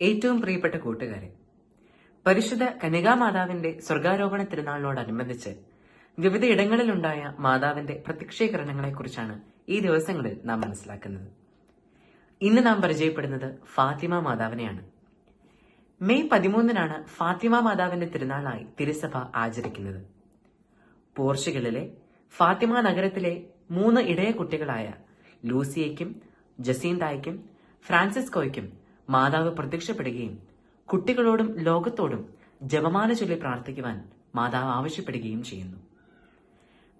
ഏറ്റവും പ്രിയപ്പെട്ട കൂട്ടുകാരെ പരിശുദ്ധ കനികാമാതാവിന്റെ സ്വർഗാരോപണ തിരുനാളിനോടനുബന്ധിച്ച് വിവിധ ഇടങ്ങളിലുണ്ടായ മാതാവിന്റെ പ്രത്യക്ഷീകരണങ്ങളെക്കുറിച്ചാണ് ഈ ദിവസങ്ങളിൽ നാം മനസ്സിലാക്കുന്നത്. ഇന്ന് നാം പരിചയപ്പെടുന്നത് ഫാത്തിമ മാതാവിനെയാണ്. മെയ് പതിമൂന്നിനാണ് ഫാത്തിമ മാതാവിന്റെ തിരുനാളായി തിരുസഭ ആചരിക്കുന്നത്. പോർച്ചുഗലിലെ ഫാത്തിമ നഗരത്തിലെ മൂന്ന് ഇടയ കുട്ടികളായ ലൂസിയയ്ക്കും ജസീന്തായ്ക്കും ഫ്രാൻസിസ്കോയ്ക്കും മാതാവ് പ്രത്യക്ഷപ്പെടുകയും കുട്ടികളോടും ലോകത്തോടും ജപമാല ചൊല്ലി പ്രാർത്ഥിക്കുവാൻ മാതാവ് ആവശ്യപ്പെടുകയും ചെയ്യുന്നു.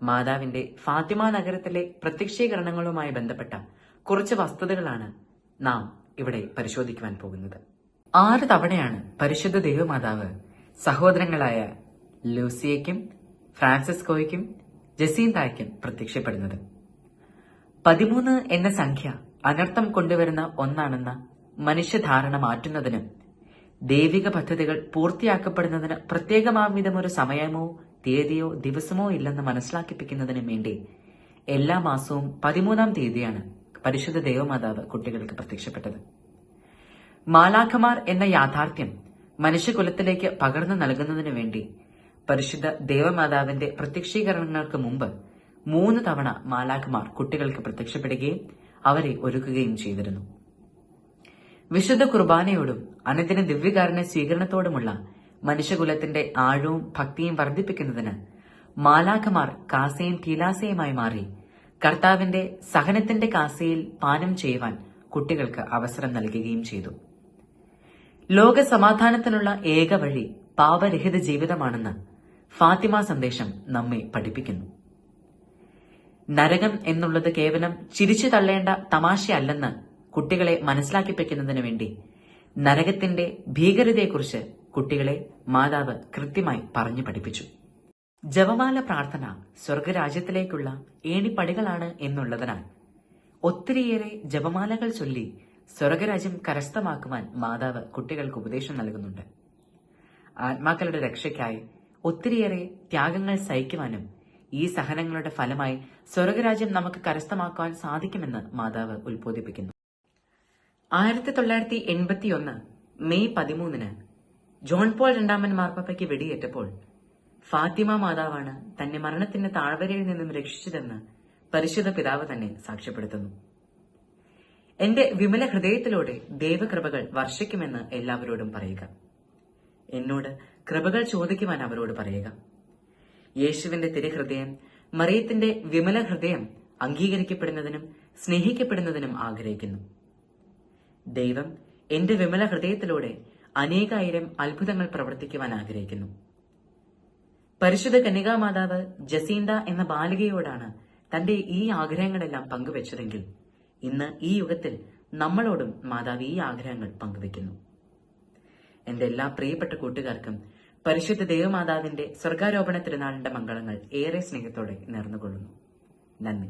മാതാവിന്റെ ഫാത്തിമ നഗരത്തിലെ പ്രത്യക്ഷീകരണങ്ങളുമായി ബന്ധപ്പെട്ട കുറച്ച് വസ്തുതകളാണ് നാം ഇവിടെ പരിശോധിക്കുവാൻ പോകുന്നത്. ആറ് തവണയാണ് പരിശുദ്ധ ദേവമാതാവ് സഹോദരങ്ങളായ ലൂസിയയ്ക്കും ഫ്രാൻസിസ്കോയ്ക്കും ജസീന്തായ്ക്കും പ്രത്യക്ഷപ്പെടുന്നത്. പതിമൂന്ന് എന്ന സംഖ്യ അനർത്ഥം കൊണ്ടുവരുന്ന ഒന്നാണെന്ന മനുഷ്യധാരണ മാറ്റുന്നതിനും ദൈവിക പദ്ധതികൾ പൂർത്തിയാക്കപ്പെടുന്നതിന് പ്രത്യേകമാം ഒരു സമയമോ തീയതിയോ ദിവസമോ ഇല്ലെന്ന് മനസ്സിലാക്കിപ്പിക്കുന്നതിനും വേണ്ടി എല്ലാ മാസവും പതിമൂന്നാം തീയതിയാണ് പരിശുദ്ധ ദേവമാതാവ് കുട്ടികൾക്ക് പ്രത്യക്ഷപ്പെട്ടത്. മാലാഖമാർ എന്ന യാഥാർത്ഥ്യം മനുഷ്യകുലത്തിലേക്ക് പകർന്നു നൽകുന്നതിനു വേണ്ടി പരിശുദ്ധ ദേവമാതാവിന്റെ പ്രത്യക്ഷീകരണങ്ങൾക്ക് മുമ്പ് മൂന്ന് തവണ മാലാഖമാർ കുട്ടികൾക്ക് പ്രത്യക്ഷപ്പെടുകയും അവരെ ഒരുക്കുകയും ചെയ്തിരുന്നു. വിശുദ്ധ കുർബാനയോടും അനുദിന ദിവ്യകാരുണ്യ സ്വീകരണത്തോടുമുള്ള മനുഷ്യകുലത്തിന്റെ ആഴവും ഭക്തിയും വർദ്ധിപ്പിക്കുന്നതിന് മാലാഖമാർ കാസയും തീലാസയുമായി മാറി കർത്താവിന്റെ സഹനത്തിന്റെ കാസയിൽ പാനം ചെയ്യുവാൻ കുട്ടികൾക്ക് അവസരം നൽകുകയും ചെയ്തു. ലോക സമാധാനത്തിനുള്ള ഏക വഴി പാപരഹിത ജീവിതമാണെന്ന് ഫാത്തിമ സന്ദേശം നമ്മെ പഠിപ്പിക്കുന്നു. നരകം എന്നുള്ളത് കേവലം ചിരിച്ചു തള്ളേണ്ട തമാശയല്ലെന്ന് കുട്ടികളെ മനസ്സിലാക്കിപ്പിക്കുന്നതിനു വേണ്ടി. നരകത്തിന്റെ ഭീകരതയെക്കുറിച്ച് കുട്ടികളെ മാതാവ് കൃത്യമായി പറഞ്ഞു പഠിപ്പിച്ചു. ജപമാല പ്രാർത്ഥന സ്വർഗരാജ്യത്തിലേക്കുള്ള ഏണിപ്പടികളാണ് എന്നുള്ളതിനാൽ ഒത്തിരിയേറെ ജപമാലകൾ ചൊല്ലി സ്വർഗരാജ്യം കരസ്ഥമാക്കുവാൻ മാതാവ് കുട്ടികൾക്ക് ഉപദേശം നൽകുന്നുണ്ട്. ആത്മാക്കളുടെ രക്ഷയ്ക്കായി ഒത്തിരിയേറെ ത്യാഗങ്ങൾ സഹിക്കുവാനും ഈ സഹനങ്ങളുടെ ഫലമായി സ്വർഗരാജ്യം നമുക്ക് കരസ്ഥമാക്കുവാൻ സാധിക്കുമെന്ന് മാതാവ് ഉത്ബോധിപ്പിക്കുന്നു. ആയിരത്തി തൊള്ളായിരത്തി എൺപത്തിയൊന്ന് മെയ് പതിമൂന്നിന് ജോൺ പോൾ രണ്ടാമൻ മാർപ്പാപ്പയ്ക്ക് വെടിയേറ്റപ്പോൾ ഫാത്തിമ മാതാവാണ് തന്റെ മരണത്തിന്റെ താഴ്വരയിൽ നിന്നും രക്ഷിച്ചതെന്ന് പരിശുദ്ധ പിതാവ് തന്നെ സാക്ഷ്യപ്പെടുത്തുന്നു. എന്റെ വിമല ഹൃദയത്തിലൂടെ ദൈവകൃപകൾ വർഷിക്കുമെന്ന് എല്ലാവരോടും പറയുക. എന്നോട് കൃപകൾ ചോദിക്കുവാൻ അവരോട് പറയുക. യേശുവിന്റെ തിരുഹൃദയം മറിയത്തിന്റെ വിമല ഹൃദയം അംഗീകരിക്കപ്പെടുന്നതിനും സ്നേഹിക്കപ്പെടുന്നതിനും ആഗ്രഹിക്കുന്നു. ദൈവം എന്റെ വിമല ഹൃദയത്തിലൂടെ അനേകായിരം അത്ഭുതങ്ങൾ പ്രവർത്തിക്കുവാൻ ആഗ്രഹിക്കുന്നു. പരിശുദ്ധ കന്യകാമാതാവ് ജസീന്ത എന്ന ബാലികയോടാണ് തന്റെ ഈ ആഗ്രഹങ്ങളെല്ലാം പങ്കുവച്ചതെങ്കിൽ ഇന്ന് ഈ യുഗത്തിൽ നമ്മളോടും മാതാവ് ഈ ആഗ്രഹങ്ങൾ പങ്കുവെക്കുന്നു. എന്റെ എല്ലാ പ്രിയപ്പെട്ട കൂട്ടുകാർക്കും പരിശുദ്ധ ദേവമാതാവിന്റെ സ്വർഗാരോപണ തിരുനാളിന്റെ മംഗളങ്ങൾ ഏറെ സ്നേഹത്തോടെ നേർന്നുകൊള്ളുന്നു. നന്ദി.